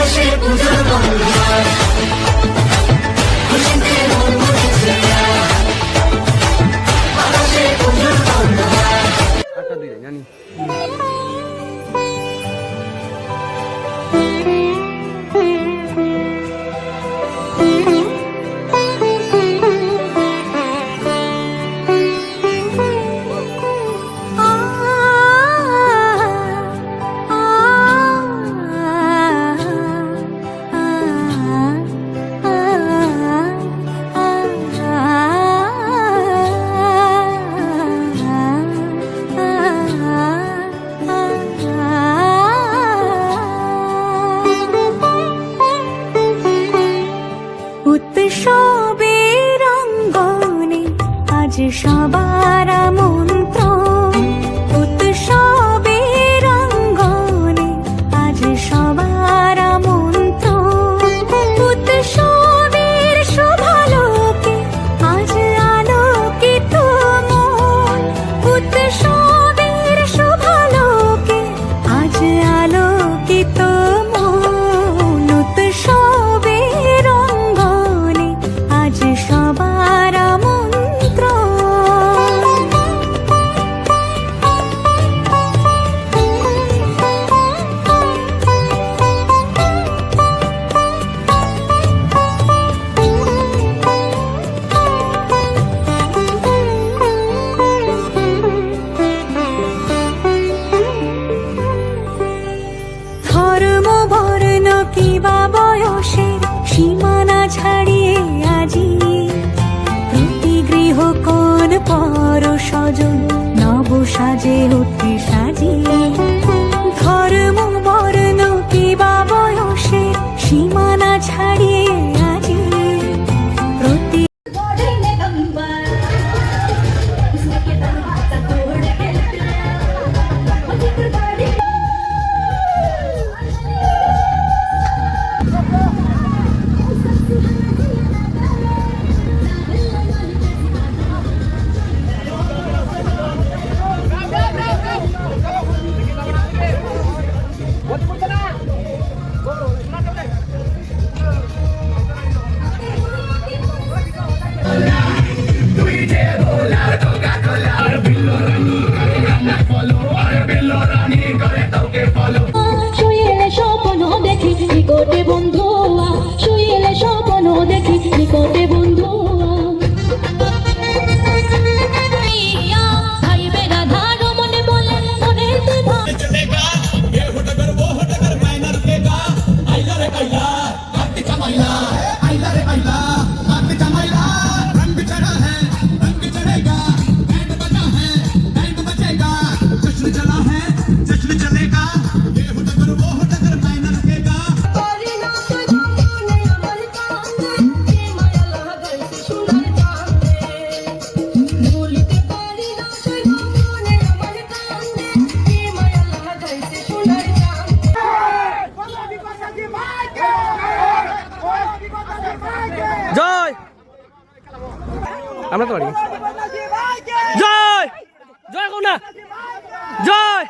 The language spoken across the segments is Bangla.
আকাশে পুজোর বন্ধার খুশিতে মন বুঝেছে আকাশে পুজোর বন্ধার আটা দুই জানি। ছাড়িয়ে আজি প্রতি গৃহ কোন পর স্বজন নব সাজে আমরা তো পারি। জয়! জয় কোনা জয়!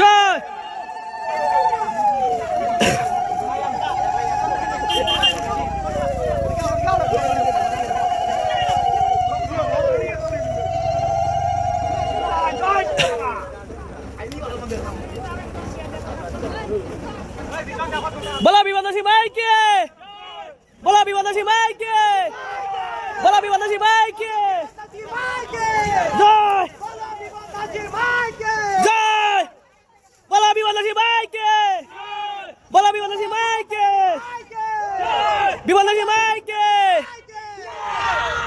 জয়! বলা বিবাদাসী মাইকে! বলা বিবাদাসী মাইকে বলা বিবাদাসী মাইকে জয় জয় বলা বিবাদাসী মাইকে বলা বিবাদাসী মাইকে বিবাদাসী মাইকে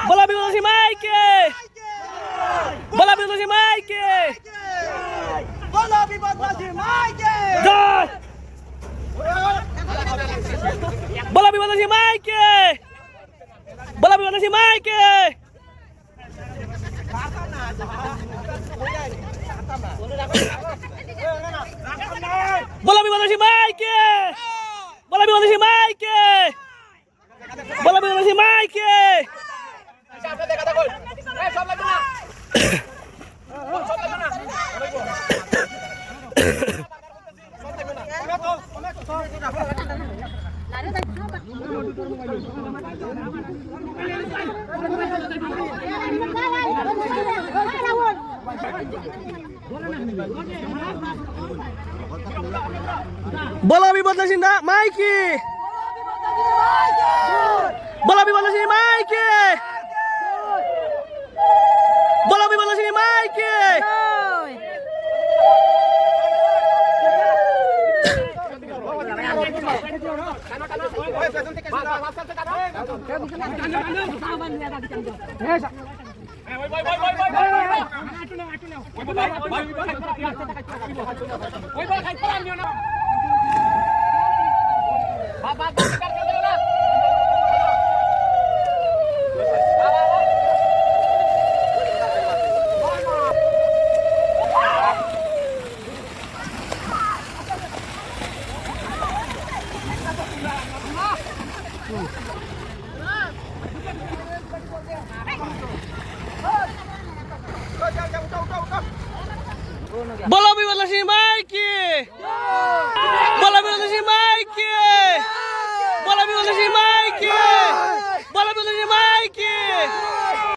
বলা বিবাদাসী মাইকে বলা বিবাদাসী মাইকে জয় বলা বিবাদাসী মাইকে বলা বিবাদাসী মাইকে বলা বিবাদাসী মাইকে বলা বিবাদাসী মাইকে বলা বিবাদাসী মাইকে বলা বিবাদাসী না মাইকে! বাবা বলা বিবাদাসী মাইকে বলা বিবাদাসী মাইকে বলা বিবাদাসী মাইকে বলা বিবাদাসী মাইকে